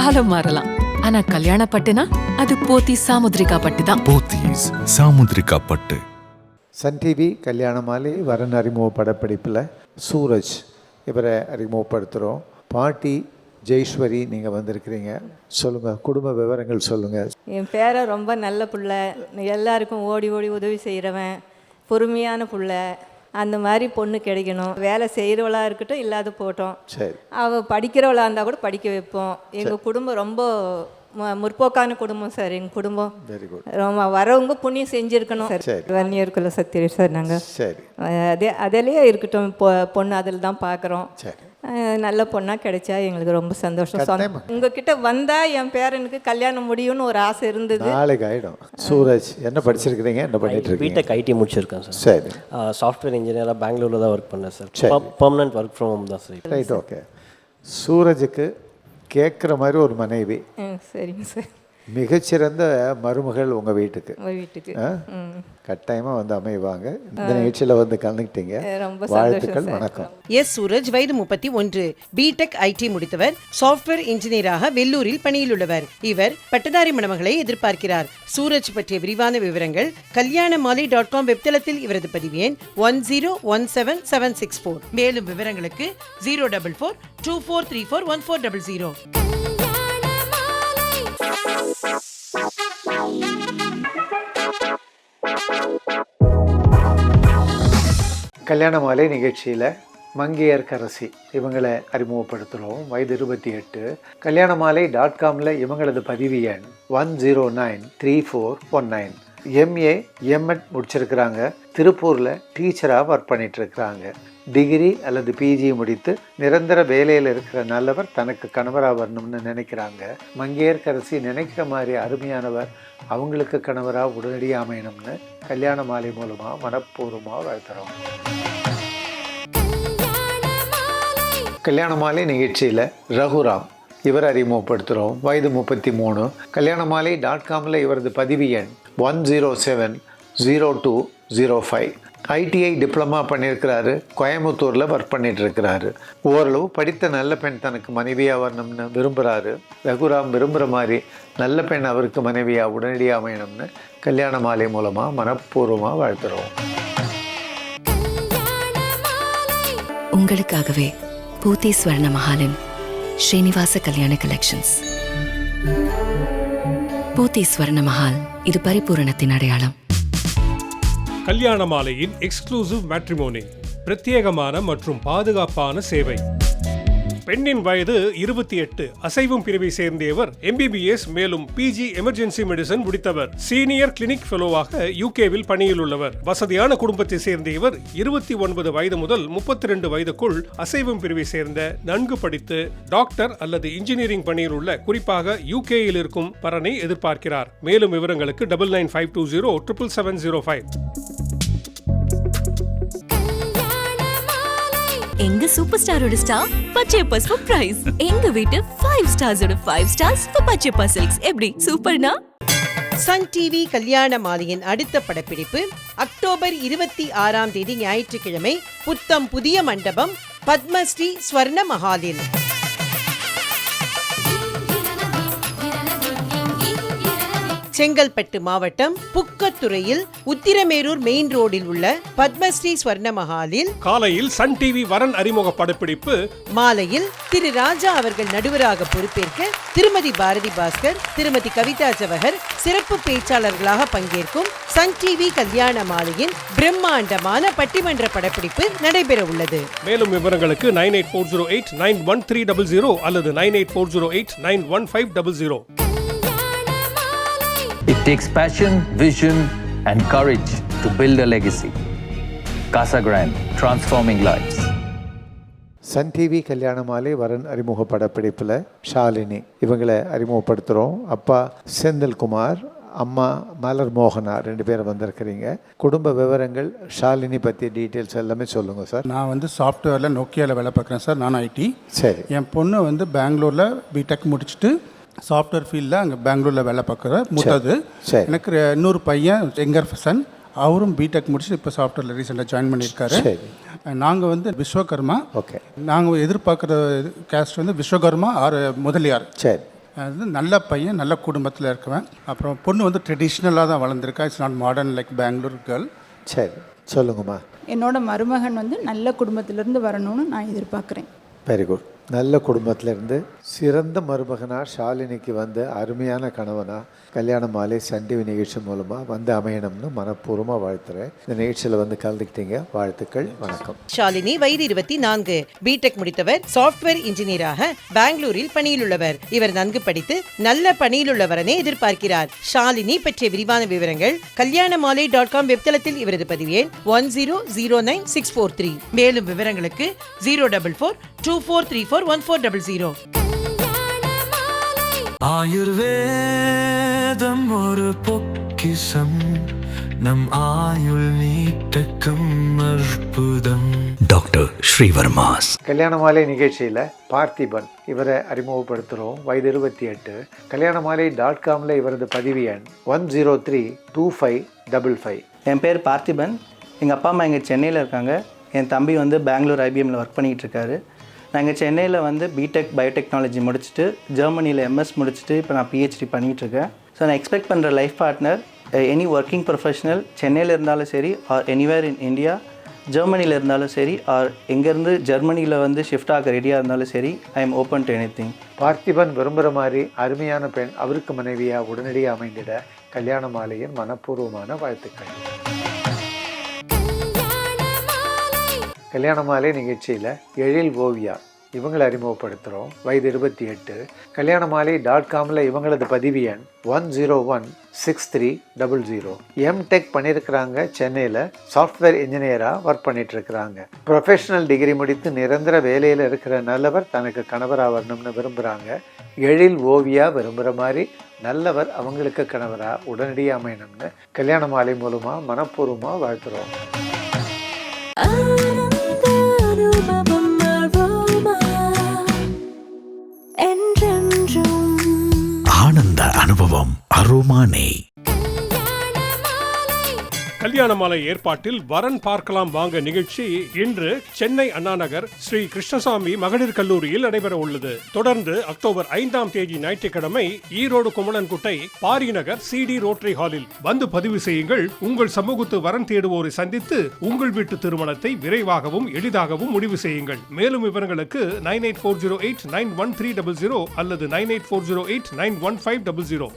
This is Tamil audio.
காலம் மாறலாம். ஆனா கல்யாண பட்டுனா அது போத்தி சாமுத்ரிகா பட்டு தான். போத்தீஸ் சாமுத்ரிகா பட்டு. சன் டிவி கல்யாண மாலை வரன் அறிமுக படப்பிடிப்பில் சூரஜ் இவரை அறிமுகப்படுத்துகிறோம் பாட்டி ஜெய்ஸ்வரி நீங்கள் வந்திருக்கிறீங்க. சொல்லுங்கள் குடும்ப விவரங்கள் சொல்லுங்கள் என் பேரை ரொம்ப நல்ல புள்ள. எல்லாருக்கும் ஓடி ஓடி உதவி செய்கிறவன் பொறுமையான புள்ள. அந்த மாதிரி பொண்ணு கிடைக்கணும். வேலை செய்கிறவளா இருக்கட்டும் இல்லாத போட்டோம் அவள் படிக்கிறவளா இருந்தால் கூட படிக்க வைப்போம். எங்கள் குடும்பம் ரொம்ப முற்போக்கான குடும்பம் சார் எங்கள் குடும்பம். ரொம்ப வரவங்க புண்ணியம் செஞ்சுருக்கணும். சரி. சார். வன்னியர்குல சத்தியம் சார் நாங்கள் சரி. அதே அதிலேயே இருக்கட்டும் பொ பொண்ணு அதில் தான் பார்க்குறோம் சரி. நல்ல பொண்ணாக கிடைச்சா எங்களுக்கு ரொம்ப சந்தோஷம். சொந்த- உங்ககிட்ட வந்தால் என் பேரனுக்கு கல்யாணம் முடியும்னு ஒரு ஆசை இருந்தது. நாளைக்கு ஆகிடும் சூரஜ் என்ன படிச்சிருக்கிறீங்க? என்ன பண்ணிட்டு இருக்கீங்க? பிடெக் ஐடி முடிச்சிருக்கேன் சார். சரி. சாஃப்ட்வேர் இன்ஜினியராக பெங்களூரில் தான் ஒர்க் பண்ணேன் சார். சரி. பர்மனெண்ட் ஒர்க் ஃப்ரம் ஹோம் தான் சார். ரைட் ஓகே சூரஜுக்கு கேட்குற மாதிரி ஒரு மனைவி. ம் சரிங்க சார். மிகச்சிறந்த மருமகள் உங்கள் வீட்டுக்கு. வீட்டுக்கு. ஆ? கட்டாயமா வந்து அமைவாங்க. இந்த நிகழ்ச்சியில் வந்து கலந்துக்கிட்டீங்க. ரொம்ப வாழ்த்துக்கள் வணக்கம். எஸ் சூரஜ் வயது முப்பத்தி ஒன்று. BTech ID முடித்தவர். சாஃப்ட்வேர் இன்ஜினியராக வெள்ளூரில் பணியில் உள்ளவர் இவர் பட்டதாரி மணமகளை எதிர்பார்க்கிறார். சூரஜ் பற்றிய விரிவான விவரங்கள் கல்யாண மாலை டாட் காம் வெப்தளத்தில் இவரது பதிவு எண் one zero one seven seven six four மேலும் விவரங்களுக்கு zero double four two four three four one four double zero Kalyana Malai நிகழ்ச்சியில் மங்கையர்கரசி இவங்களை அறிமுகப்படுத்துகிறோம் வயது இருபத்தி எட்டு. கல்யாண மாலை டாட் காமில் இவங்களது பதிவு எண் one zero nine three four one nine MA M Ed முடிச்சிருக்கிறாங்க. திருப்பூரில் டீச்சராக ஒர்க் பண்ணிகிட்ருக்கிறாங்க டிகிரி அல்லது பிஜி முடித்து நிரந்தர வேலையில் இருக்கிற நல்லவர் தனக்கு கணவராக வரணும்னு நினைக்கிறாங்க. மங்கையர்கரசி நினைக்கிற மாதிரி அருமையானவர் அவங்களுக்கு கணவராக உடனடியாக அமையணும்னு கல்யாண மாலை மூலமாக மனப்பூர்வமாக வாழ்த்துறோம். கல்யாண மாலை நிகழ்ச்சியில் ரகுராம் இவர் அறிமுகப்படுத்துகிறோம் வயது முப்பத்தி மூணு. கல்யாண மாலை டாட் காமில் இவரது பதிவு எண் one zero seven zero two zero five ITI diploma பண்ணியிருக்கிறாரு கோயம்புத்தூரில் ஒர்க் பண்ணிட்டு இருக்கிறாரு ஓரளவு படித்த நல்ல பெண் தனக்கு மனைவியாக வரணும்னு விரும்புகிறாரு ரகுராம் விரும்புகிற மாதிரி நல்ல பெண் அவருக்கு மனைவியாக உடனடியாக அமையணும்னு கல்யாண மாலை மூலமாக மனப்பூர்வமாக வாழ்த்துறோம். உங்களுக்காகவே பூத்தி ஸ்வர்ண மஹாலின் ஸ்ரீனிவாச கல்யாண கலெக்ஷன்ஸ் பூத்தி ஸ்வர்ண மஹால் இது பரிபூரணத்தின் அடையாளம். கல்யாண மாலையின் எக்ஸ்க்ளூசிவ் மேட்ரிமோனி பிரத்யேகமான மற்றும் பாதுகாப்பான சேவை. பெண்ணின் வயது இருபத்தி எட்டு அசைவும் பிரிவை சேர்ந்தவர் எம்பிபிஎஸ் மேலும் பிஜி எமர்ஜென்சி மெடிசன் முடித்தவர். சீனியர் கிளினிக் ஃபெலோவாக யூகேவில் பணியில் உள்ளவர். வசதியான குடும்பத்தை சேர்ந்த இவர் இருபத்தி ஒன்பது வயது முதல் முப்பத்தி ரெண்டு வயதுக்குள் அசைவம் பிரிவை சேர்ந்த நன்கு படித்து டாக்டர் அல்லது இன்ஜினியரிங் பணியில் உள்ள குறிப்பாக யூகேயில் இருக்கும் பலனை எதிர்பார்க்கிறார். மேலும் விவரங்களுக்கு double nine five two zero triple seven zero five எங்க சூப்பர் ஸ்டாரோட ஸ்டார் பச்சை பச்சையப்பா பிரைஸ் எங்க வீட்டு ஃபைவ் ஸ்டார்ஸோட ஃபைவ் ஸ்டார்ஸ் பச்சை சில்க்ஸ் எப்படி? சூப்பர்னா? சன் டிவி கல்யாண மாலையின் அடுத்த படப்பிடிப்பு அக்டோபர் இருபத்தி ஆறாம் தேதி ஞாயிற்றுக்கிழமை புத்தம் புதிய மண்டபம் பத்மஸ்ரீ ஸ்வர்ண மகாலில் செங்கல்பட்டு மாவட்டம் புக்கத்துறையில் உத்திரமேரூர் மெயின் ரோடில் உள்ள பத்மஸ்ரீ ஸ்வர்ண மஹாலில் காலையில் சன் டிவி வரன் அறிமுக படப்பிடிப்பு. மாலையில் திரு ராஜா அவர்கள் நடுவராக பொறுப்பேற்க திருமதி பாரதி பாஸ்கர் திருமதி கவிதா ஜவஹர் சிறப்பு பேச்சாளர்களாக பங்கேற்கும் சன் டிவி கல்யாண மாலையின் பிரம்மாண்டமான பட்டிமன்ற படப்பிடிப்பு நடைபெற உள்ளது. மேலும் விவரங்களுக்கு nine eight four zero eight nine one three double zero அல்லது nine eight four zero eight nine one five double zero. It takes passion, vision, and courage to build a legacy. Casa Grande, transforming lives. Sun TV Kalyana Malai வரன் அறிமுக படப்பிடிப்பில் ஷாலினி இவங்களை அறிமுகப்படுத்துகிறோம் அப்பா செந்தில்குமார் அம்மா மலர் மோகனா ரெண்டு பேரும் வந்திருக்கிறீங்க குடும்ப விவரங்கள் ஷாலினி பற்றி டீட்டெயில்ஸ் எல்லாமே சொல்லுங்கள் சார் நான் வந்து சாஃப்ட்வேரில் நோக்கியாவில் வேலை பார்க்குறேன் சார் நான் ஐடி சரி. என் பொண்ணு வந்து பெங்களூரில் பிடெக் முடிச்சுட்டு சாஃப்ட்வேர் ஃபீல்டில் அங்கே பெங்களூரில் வேலை பார்க்குற மூத்தது. சரி. எனக்கு ரெ- இன்னொரு பையன் எங்கர் சன் அவரும் பிடெக் முடிச்சுட்டு இப்போ சாஃப்ட்வேரில் ரீசெண்டாக ஜாயின் பண்ணியிருக்காரு. சரி. நாங்கள் வந்து விஸ்வகர்மா. ஓகே. நாங்கள் எதிர்பார்க்குற கேஸ்ட் வந்து விஸ்வகர்மா ஆர் முதலியார். சரி. அது நல்ல பையன் நல்ல குடும்பத்தில் இருக்கவன். அப்புறம் பொண்ணு வந்து ட்ரெடிஷ்னலாக தான் வளர்ந்துருக்கா. It's not modern like Bangalore girl சரி. சொல்லுங்கம்மா. என்னோட மருமகன் வந்து நல்ல குடும்பத்திலிருந்து வரணும்னு நான் எதிர்பார்க்குறேன். வெரி குட் நல்ல குடும்பத்திலேருந்து சிறந்த மருமகனாக ஷாலினிக்கு வந்து அருமையான கணவனாக கல்யாண மாலை சண்டிவி நிகழ்ச்சி மூலமாக வந்து அமையணும்னு மனப்பூர்வமாக வாழ்த்துறேன். இந்த நிகழ்ச்சியில் வந்து கலந்துக்கிட்டீங்க. வாழ்த்துக்கள். வணக்கம். ஷாலினி வயது இருபத்தி நான்கு. பிடெக் முடித்தவர் சாஃப்ட்வேர் இன்ஜினியராக பெங்களூரில் பணியில் உள்ளவர். இவர் நன்கு படித்து நல்ல பணியில் உள்ளவரனே எதிர்பார்க்கிறார். ஷாலினி பற்றிய விரிவான விவரங்கள் கல்யாண மாலை டாட் காம் வெப்தளத்தில் இவரது பதிவு எண் one zero zero nine six four three. மேலும் விவரங்களுக்கு zero double four two four three four one four double zero ஆயுர்வேதம் ஒரு பொக்கிஷம். நம் ஆயுள் நீட்டக்கும் அற்புதம். டாக்டர் ஸ்ரீவர்மாஸ். கல்யாண மாலை நிகழ்ச்சியில் பார்த்திபன் இவரை அறிமுகப்படுத்துகிறோம் வயது இருபத்தி எட்டு. கல்யாண மாலை டாட் காமில் இவரது பதிவு எண் one zero three two five double five என் பேர் பார்த்திபன். எங்கள் அப்பா அம்மா இங்கே சென்னையில் இருக்காங்க. என் தம்பி வந்து பெங்களூர் ஐபிஎம்மில் ஒர்க் பண்ணிகிட்டு இருக்காரு. நாங்கள் சென்னையில் வந்து பிடெக் பயோடெக்னாலஜி முடிச்சுட்டு ஜெர்மனியில் எம்எஸ் முடிச்சுட்டு இப்போ நான் பிஹெச்டி பண்ணிகிட்ருக்கேன். ஸோ நான் எக்ஸ்பெக்ட் பண்ணுற life partner any working professional சென்னையில் இருந்தாலும் சரி ஆர் எனிவேர் இன் இந்தியா ஜெர்மனியில் இருந்தாலும் சரி ஆர் எங்கேருந்து ஜெர்மனியில் வந்து ஷிஃப்ட் ஆக ரெடியாக இருந்தாலும் சரி I am open to anything Parthiban விரும்புகிற மாதிரி அருமையான பெண் அவருக்கு மனைவியாக உடனடியாக அமைந்திட கல்யாண மாலையின் மனப்பூர்வமான வாழ்த்துக்கள். கல்யாண மாலை நிகழ்ச்சியில் எழில் ஓவியா இவங்களை அறிமுகப்படுத்துகிறோம் வயது இருபத்தி எட்டு. கல்யாண மாலை டாட் காமில் இவங்களது பதிவு எண் one zero one six three double zero M Tech பண்ணியிருக்கிறாங்க சென்னையில் சாஃப்ட்வேர் இன்ஜினியராக ஒர்க் பண்ணிகிட்ருக்கிறாங்க ப்ரொஃபஷனல் டிகிரி முடித்து நிரந்தர வேலையில் இருக்கிற நல்லவர் தனக்கு கணவராக வரணும்னு விரும்புகிறாங்க எழில் ஓவியா விரும்புகிற மாதிரி நல்லவர் அவங்களுக்கு கணவராக உடனடியாக அமையணும்னு கல்யாண மாலை மூலமாக மனப்பூர்வமாக வாழ்த்துறோம் ரோமானே கல்யாண மாலை ஏற்பாட்டில் வரன் பார்க்கலாம் வாங்க நிகழ்ச்சி இன்று சென்னை அண்ணா நகர் ஸ்ரீ கிருஷ்ணசாமி மகளிர் கல்லூரியில் நடைபெற உள்ளது. தொடர்ந்து அக்டோபர் ஐந்தாம் தேதி ஞாயிற்றுக்கிழமை ஈரோடு குமணன்குட்டை பாரி நகர் சிடி ரோட்டரி ஹாலில் வந்து பதிவு செய்யுங்கள். உங்கள் சமூகத்து வரன் தேடுவோரை சந்தித்து உங்கள் வீட்டு திருமணத்தை விரைவாகவும் எளிதாகவும் முடிவு செய்யுங்கள். மேலும் விவரங்களுக்கு nine eight four zero eight nine one three double zero அல்லது nine eight four zero eight nine one five double zero.